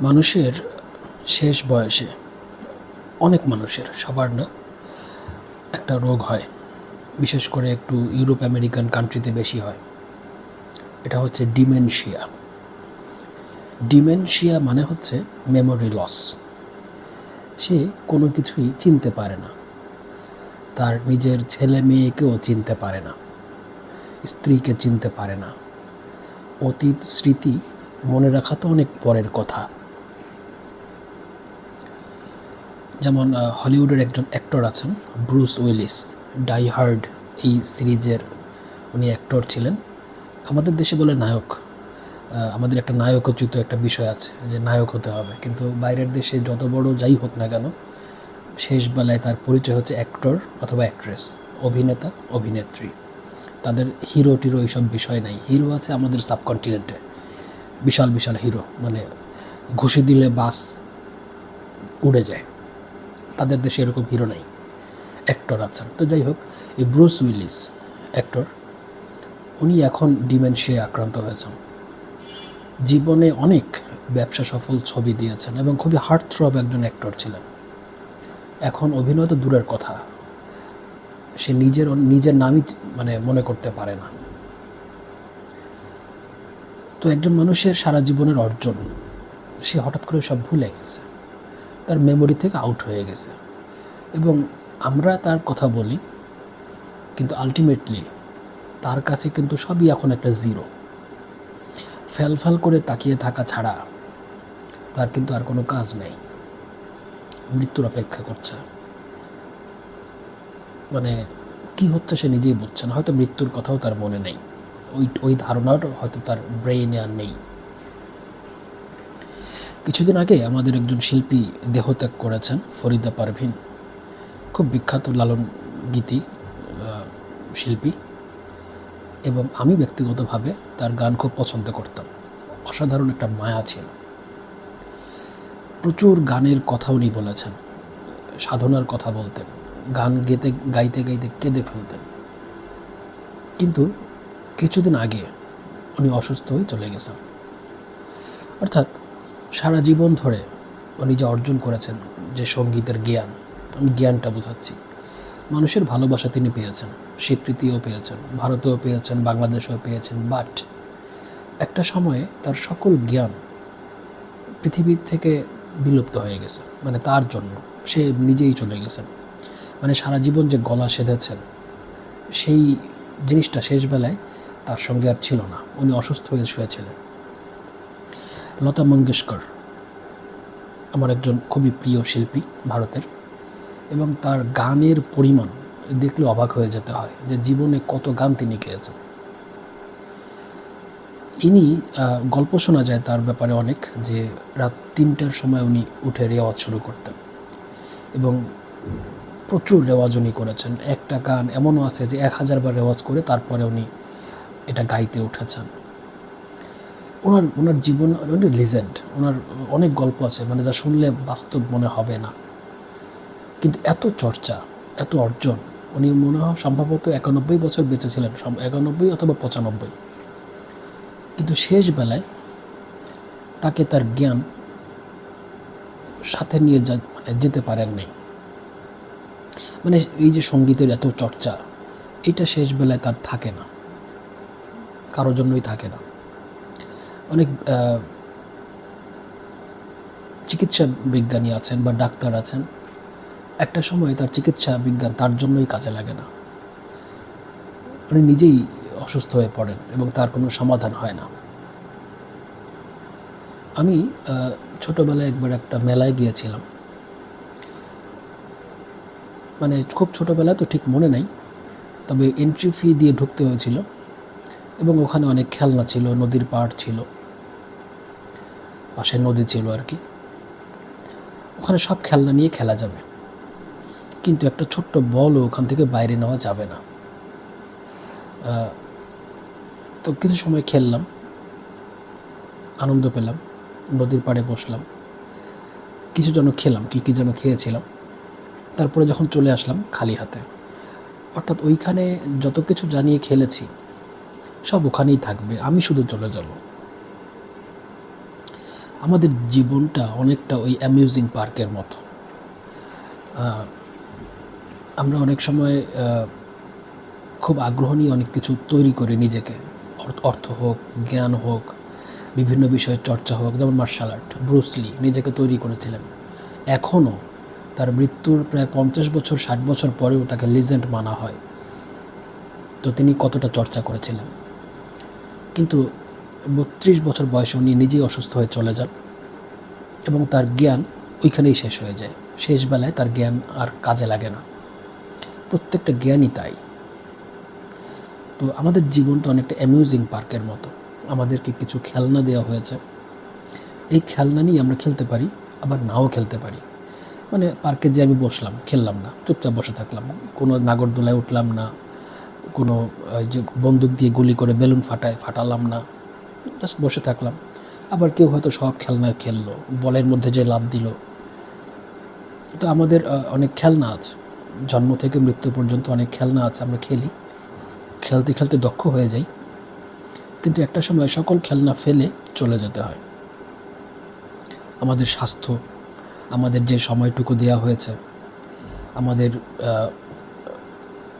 মানুষের শেষ বয়সে অনেক মানুষের, সবার না, একটা রোগ হয়। বিশেষ করে একটু ইউরোপ আমেরিকান কান্ট্রিতে বেশি হয়। এটা হচ্ছে ডিমেনশিয়া। ডিমেনশিয়া মানে হচ্ছে মেমোরি লস সে কোনো কিছুই চিনতে পারে না। তার নিজের ছেলে মেয়েকেও চিনতে পারে না। স্ত্রীকে চিনতে পারে না। অতীত স্মৃতি মনে রাখা তো অনেক পরের কথা। যেমন হলিউডের একজন অ্যাক্টর আছেন, ব্রুস উইলিস। ডাই হার্ড এই সিরিজের উনি অ্যাক্টর ছিলেন। আমাদের দেশে বলে নায়ক আমাদের একটা নায়কোচিত একটা বিষয় আছে যে নায়ক হতে হবে। কিন্তু বাইরের দেশে যত বড় যাই হোক না কেন, শেষ বেলায় তার পরিচয় হচ্ছে অ্যাক্টর অথবা অ্যাক্ট্রেস অভিনেতা, অভিনেত্রী। তাদের হিরো টিরো এইসব বিষয় নাই। হিরো আছে আমাদের সাবকন্টিনেন্টে বিশাল বিশাল হিরো মানে ঘুষি দিলে বাস উড়ে যায়। তাদের দেশে এরকম হিরো নাই। অ্যাক্টর আছেন। তো যাই হোক, এই ব্রুস উইলিস অ্যাক্টর উনি এখন ডিমেনশিয়ায় আক্রান্ত হয়েছেন। জীবনে অনেক ব্যবসা সফল ছবি দিয়েছেন এবং খুবই হার্ট থ্রব একজন অ্যাক্টর ছিলেন। এখন অভিনয় তো দূরের কথা। সে নিজের নিজের নামই মানে মনে করতে পারে না। তো একজন মানুষের সারা জীবনের অর্জন, সে হঠাৎ করে সব ভুলে গেছে। তার মেমোরি থেকে আউট হয়ে গেছে। এবং আমরা তার কথা বলি, কিন্তু আলটিমেটলি তার কাছে কিন্তু সবই এখন একটা জিরো ফ্যাল ফ্যাল করে তাকিয়ে থাকা ছাড়া তার কিন্তু আর কোনো কাজ নেই। মৃত্যুর অপেক্ষা করছে। মানে কি হচ্ছে সে নিজেই বুঝছে না, হয়তো মৃত্যুর কথাও তার মনে নেই। ওই ওই ধারণাটা হয়তো তার ব্রেইনে আর নেই। কিছুদিন আগে আমাদের একজন শিল্পী দেহত্যাগ করেছেন, ফরিদা পারভিন। খুব বিখ্যাত লালন গীতি শিল্পী। এবং আমি ব্যক্তিগতভাবে তার গান খুব পছন্দ করতাম। অসাধারণ একটা মায়া ছিল। প্রচুর গানের কথা উনি বলেছেন, সাধনার কথা বলতেন, গান গেতে, গাইতে গাইতে কেঁদে ফেলতেন। কিন্তু কিছুদিন আগে উনি অসুস্থ হয়ে চলে গেছেন। অর্থাৎ সারা জীবন ধরে উনি যে অর্জন করেছেন যে সঙ্গীতের জ্ঞান জ্ঞানটা বোঝাচ্ছি। মানুষের ভালোবাসা তিনি পেয়েছেন, স্বীকৃতিও পেয়েছেন, ভারতেও পেয়েছেন, বাংলাদেশেও পেয়েছেন বাট একটা সময়ে তার সকল জ্ঞান পৃথিবীর থেকে বিলুপ্ত হয়ে গেছে মানে তার জন্য সে নিজেই চলে গেছেন মানে সারা জীবন যে গলা সেধেছেন, সেই জিনিসটা শেষ বেলায় তার সঙ্গে আর ছিল না। উনি অসুস্থ হয়ে শুয়েছিলেন। লতা মঙ্গেশকর, আমার একজন খুবই প্রিয় শিল্পী ভারতের, এবং তার গানের পরিমাণ দেখলে অবাক হয়ে যেতে হয় যে জীবনে কত গান তিনি গেয়েছেন। ইনি গল্প শোনা যায় তার ব্যাপারে অনেক যে রাত তিনটার সময় উনি উঠে রেওয়াজ শুরু করতেন এবং প্রচুর রেওয়াজ উনি করেছেন। একটা গান এমনও আছে যে এক হাজার বার রেওয়াজ করে তারপরে উনি এটা গাইতে উঠেছেন। ওনার ওনার জীবন উনি লিজেন্ড ওনার অনেক গল্প আছে মানে যা শুনলে বাস্তব মনে হবে না। কিন্তু এত চর্চা, এত অর্জন, উনি মনে হয় সম্ভবত একানব্বই বছর বেঁচে ছিলেন একানব্বই অথবা পঁচানব্বই। কিন্তু শেষ বেলায় তাকে তার জ্ঞান সাথে নিয়ে যা মানে যেতে পারেন নাই। মানে এই যে সঙ্গীতের এত চর্চা, এটা শেষ বেলায় তার থাকে না। কারোর জন্যই থাকে না। অনেক চিকিৎসা বিজ্ঞানী আছেন বা ডাক্তার আছেন। একটা সময় তার চিকিৎসা বিজ্ঞান তার জন্যই কাজে লাগে না। উনি নিজেই অসুস্থ হয়ে পড়েন এবং তার কোনো সমাধান হয় না। আমি ছোটবেলায় একবার একটা মেলায় গিয়েছিলাম। মানে খুব ছোটোবেলায় তো ঠিক মনে নেই, তবে এন্ট্রি ফি দিয়ে ঢুকতে হয়েছিল। এবং ওখানে অনেক খেলনা ছিল, নদীর পাড় ছিল। পাশে নদী ছিল আর কি। ওখানে সব খেলনা নিয়ে খেলা যাবে। কিন্তু একটা ছোট্ট বলও ওখান থেকে বাইরে নেওয়া যাবে না। তো কিছু সময় খেললাম। আনন্দ পেলাম। নদীর পাড়ে বসলাম। কিছু যেন খেলাম, কী কী যেন খেয়েছিলাম। তারপরে যখন চলে আসলাম খালি হাতে। অর্থাৎ ওইখানে যত কিছু জানিয়ে খেলেছি সব ওখানেই থাকবে, আমি শুধু চলে যাব। আমাদের জীবনটা অনেকটা ওই অ্যামিউজিং পার্কের মতো। আমরা অনেক সময় খুব আগ্রহ নিয়ে অনেক কিছু তৈরি করি নিজেকে। অর্থ- হোক, জ্ঞান হোক, বিভিন্ন বিষয়ে চর্চা হোক, যেমন মার্শাল আর্ট ব্রুসলি নিজেকে তৈরি করেছিলেন। এখনও তার মৃত্যুর প্রায় পঞ্চাশ বছর, ষাট বছর পরেও তাকে লিজেন্ড মানা হয়। তো তিনি কতটা চর্চা করেছিলেন? কিন্তু বত্রিশ বছর বয়সে উনি নিজেই অসুস্থ হয়ে চলে যান এবং তার জ্ঞান ওইখানেই শেষ হয়ে যায়। শেষ বেলায় তার জ্ঞান আর কাজে লাগে না। প্রত্যেকটা জ্ঞানই তাই। তো আমাদের জীবনটা অনেকটা অ্যামিউজিং পার্কের মতো। আমাদেরকে কিছু খেলনা দেওয়া হয়েছে। এই খেলনা নিয়ে আমরা খেলতে পারি, আবার নাও খেলতে পারি। মানে পার্কে যে আমি বসলাম, খেললাম না, চুপচাপ বসে থাকলাম। কোনো নাগরদোলায় উঠলাম না কোনো যে বন্দুক দিয়ে গুলি করে বেলুন ফাটায়, ফাটালাম না। জাস্ট বসে থাকলাম। আবার কেউ হয়তো সব খেলনা খেললো, বলের মধ্যে যে লাভ দিল। তো আমাদের অনেক খেলনা আছে। জন্ম থেকে মৃত্যু পর্যন্ত অনেক খেলনা আছে, আমরা খেলি। খেলতে খেলতে দক্ষ হয়ে যাই। কিন্তু একটা সময় সকল খেলনা ফেলে চলে যেতে হয়। আমাদের স্বাস্থ্য, আমাদের যে সময়টুকু দেওয়া হয়েছে, আমাদের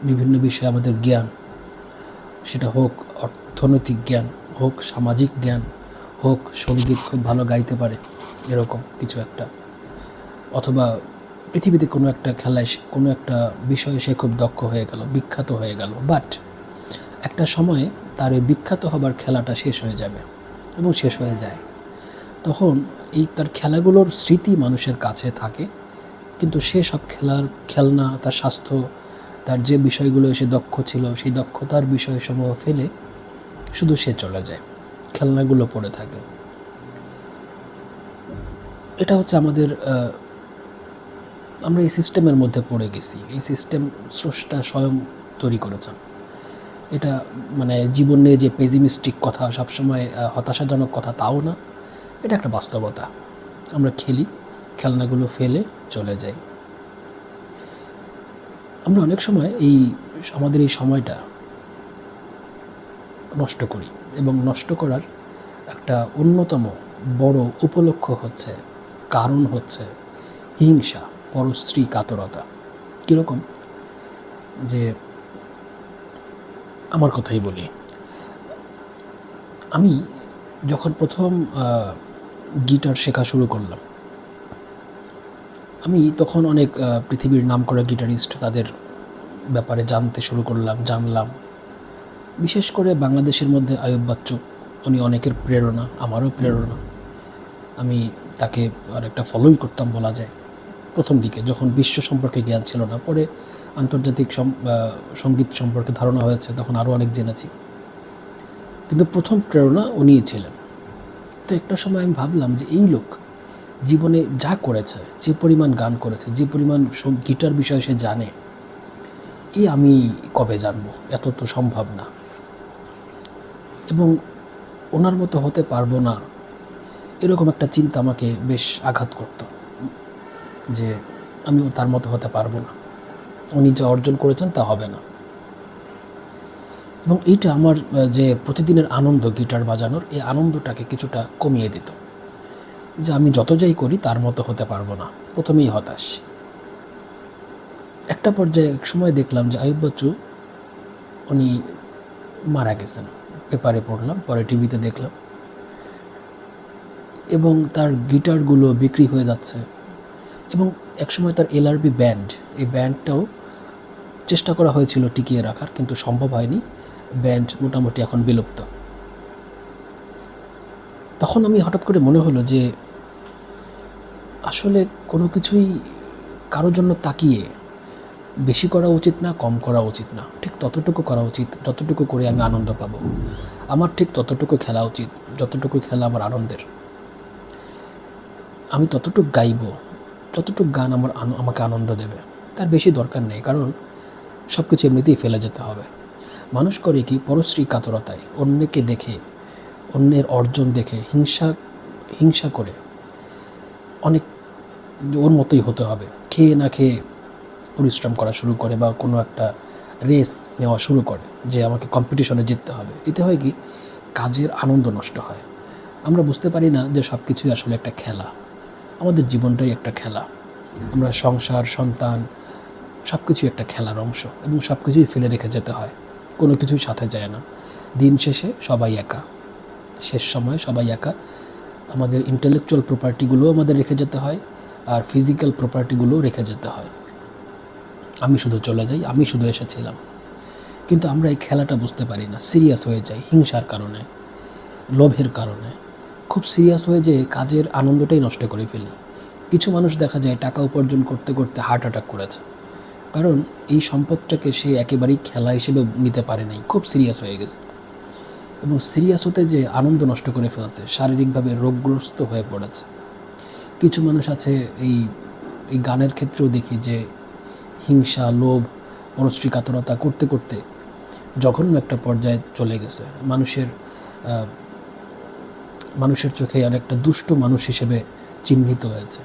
বিভিন্ন বিষয়ে আমাদের জ্ঞান, সেটা হোক অর্থনৈতিক জ্ঞান, হোক সামাজিক জ্ঞান, হোক সংগীত খুব ভালো গাইতে পারে, এরকম কিছু একটা। অথবা পৃথিবীতে কোনো একটা খেলায় কোনো একটা বিষয়ে সে খুব দক্ষ হয়ে গেল, বিখ্যাত হয়ে গেল। বাট একটা সময়ে তার এই বিখ্যাত হবার খেলাটা শেষ হয়ে যাবে এবং শেষ হয়ে যায়। তখন এই তার খেলাগুলোর স্মৃতি মানুষের কাছে থাকে, কিন্তু সে সব খেলার খেলনা, তার স্বাস্থ্য তার যে বিষয়গুলো সে দক্ষ ছিল, সেই দক্ষতার বিষয়সমূহ ফেলে শুধু সে চলে যায়, খেলনাগুলো পড়ে থাকে। এটা হচ্ছে আমাদের আমরা এই সিস্টেমের মধ্যে পড়ে গেছি, এই সিস্টেম স্রষ্টা স্বয়ং তৈরি করেছেন। এটা মানে জীবন নিয়ে যে পেজিমিস্টিক কথা, সবসময় হতাশাজনক কথা তাও না, এটা একটা বাস্তবতা। আমরা খেলি, খেলনাগুলো ফেলে চলে যাই। আমরা অনেক সময় এই আমাদের এই সময়টা নষ্ট করি এবং নষ্ট করার একটা অন্যতম বড় উপলক্ষ হচ্ছে, কারণ হচ্ছে হিংসা, পরশ্রী কাতরতা। কীরকম? যে আমার কথাই বলি। আমি যখন প্রথম গিটার শেখা শুরু করলাম আমি তখন অনেক পৃথিবীর নামকরা গিটারিস্ট তাদের ব্যাপারে জানতে শুরু করলাম, জানলাম। বিশেষ করে বাংলাদেশের মধ্যে আয়ুব বাচ্চু, উনি অনেকের প্রেরণা, আমারও প্রেরণা। আমি তাকে আর একটা ফলোই করতাম বলা যায়, প্রথম দিকে, যখন বিশ্ব সম্পর্কে জ্ঞান ছিল না। পরে আন্তর্জাতিক সংগীত সম্পর্কে ধারণা হয়েছে, তখন আরও অনেক জেনেছি। কিন্তু প্রথম প্রেরণা উনিই ছিলেন। তো একটা সময় আমি ভাবলাম যে এই লোক জীবনে যা করেছে, যে পরিমাণ গান করেছে, যে পরিমাণ গিটার বিষয়ে সে জানে এই আমি কবে জানব? এত তো সম্ভব না। এবং ওনার মতো হতে পারব না, এরকম একটা চিন্তা আমাকে বেশ আঘাত করত, যে আমিও তার মতো হতে পারব না। উনি যা অর্জন করেছেন তা হবে না। এবং এইটা আমার যে প্রতিদিনের আনন্দ গিটার বাজানোর, এই আনন্দটাকে কিছুটা কমিয়ে দিত। যে আমি যত যাই করি, তার মতো হতে পারব না। প্রথমেই হতাশ। একটা পর্যায়ে এক সময় দেখলাম যে আয়ুব বচ্চু, উনি মারা গেছেন। পেপারে পড়লাম, পরে টিভিতে দেখলাম। এবং তার গিটারগুলো বিক্রি হয়ে যাচ্ছে। এবং একসময় তার এলআরবি ব্যান্ড, এই ব্যান্ডটাও চেষ্টা করা হয়েছিল টিকিয়ে রাখার, কিন্তু সম্ভব হয়নি। ব্যান্ড মোটামুটি এখন বিলুপ্ত। তখন আমি হঠাৎ করে মনে হলো যে আসলে কোনো কিছুই কারোর জন্য তাকিয়ে বেশি করা উচিত না, কম করা উচিত না। ঠিক ততটুকু করা উচিত, যতটুকু করে আমি আনন্দ পাবো। আমার ঠিক ততটুকু খেলা উচিত, যতটুকু খেলা আমার আনন্দের। আমি ততটুকু গাইব, যতটুকু গান আমার আমাকে আনন্দ দেবে, তার বেশি দরকার নেই, কারণ সব কিছু এমনিতেই ফেলে যেতে হবে। মানুষ করে কি, পরশ্রী কাতরতায়, অন্যকে দেখে, অন্যের অর্জন দেখে, হিংসা হিংসা করে, অনেক ওর মতোই হতে হবে। খেয়ে না খেয়ে পরিশ্রম করা শুরু করে বা কোনো একটা রেস নেওয়া শুরু করে যে আমাকে কম্পিটিশনে জিততে হবে। এতে হয় কি? কাজের আনন্দ নষ্ট হয়। আমরা বুঝতে পারি না যে সব কিছুই আসলে একটা খেলা। আমাদের জীবনটাই একটা খেলা। আমরা সংসার, সন্তান সব কিছুই একটা খেলার অংশ এবং সব কিছুই ফেলে রেখে যেতে হয়। কোনো কিছুই সাথে যায় না। দিন শেষে সবাই একা। শেষ সময় সবাই একা। আমাদের ইন্টেলেকচুয়াল প্রপার্টিগুলোও আমাদের রেখে যেতে হয়। আর ফিজিক্যাল প্রপার্টিগুলোও রেখে যেতে হয়। আমি শুধু চলে যাই, আমি শুধু এসেছিলাম। কিন্তু আমরা এই খেলাটা বুঝতে পারি না সিরিয়াস হয়ে যাই হিংসার কারণে, লোভের কারণে। খুব সিরিয়াস হয়ে যে কাজের আনন্দটাই নষ্ট করে ফেলি। কিছু মানুষ দেখা যায় টাকা উপার্জন করতে করতে হার্ট অ্যাটাক করেছে। কারণ এই সম্পদটাকে সে একেবারেই খেলা হিসেবে নিতে পারে নাই, খুব সিরিয়াস হয়ে গেছে। এবং সিরিয়াস হতে যে আনন্দ নষ্ট করে ফেলছে, শারীরিকভাবে রোগগ্রস্ত হয়ে পড়েছে। কিছু মানুষ আছে এই এই গানের ক্ষেত্রেও দেখি যে হিংসা, লোভ মনস্ত্রী কাতরতা করতে করতে জঘন্য একটা পর্যায়ে চলে গেছে। মানুষের মানুষের চোখে অনেকটা দুষ্ট মানুষ হিসেবে চিহ্নিত হয়েছে।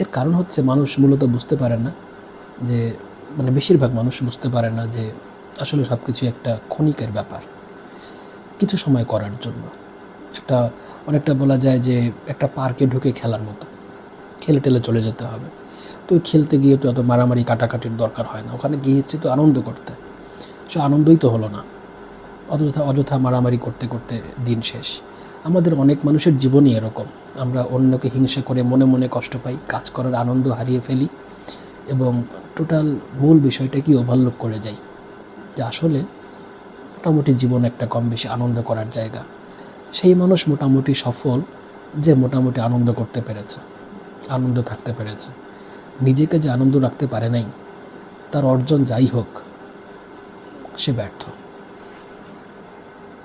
এর কারণ হচ্ছে মানুষ মূলত বুঝতে পারে না যে মানে বেশিরভাগ মানুষ বুঝতে পারে না যে আসলে সব কিছু একটা ক্ষণিকের ব্যাপার, কিছু সময় করার জন্য। একটা, অনেকটা বলা যায় যে একটা পার্কে ঢুকে খেলার মতো। খেলে টেলে চলে যেতে হবে। তো খেলতে গিয়ে তো অত মারামারি, কাটাকাটির দরকার হয় না। ওখানে গিয়েছি তো আনন্দ করতে। সে আনন্দই তো হলো না। অযথা অযথা মারামারি করতে করতে দিন শেষ। আমাদের অনেক মানুষের জীবনই এরকম। আমরা অন্যকে হিংসা করে মনে মনে কষ্ট পাই, কাজ করার আনন্দ হারিয়ে ফেলি এবং টোটাল মূল বিষয়টাকে ওভারলুক করে যাই। যে আসলে মোটামুটি জীবন একটা কম বেশি আনন্দ করার জায়গা। সেই মানুষ মোটামুটি সফল যে মোটামুটি আনন্দ করতে পেরেছে, আনন্দ থাকতে পেরেছে। নিজেকে যে আনন্দ রাখতে পারে নাই, তার অর্জন যাই হোক, সে ব্যর্থ।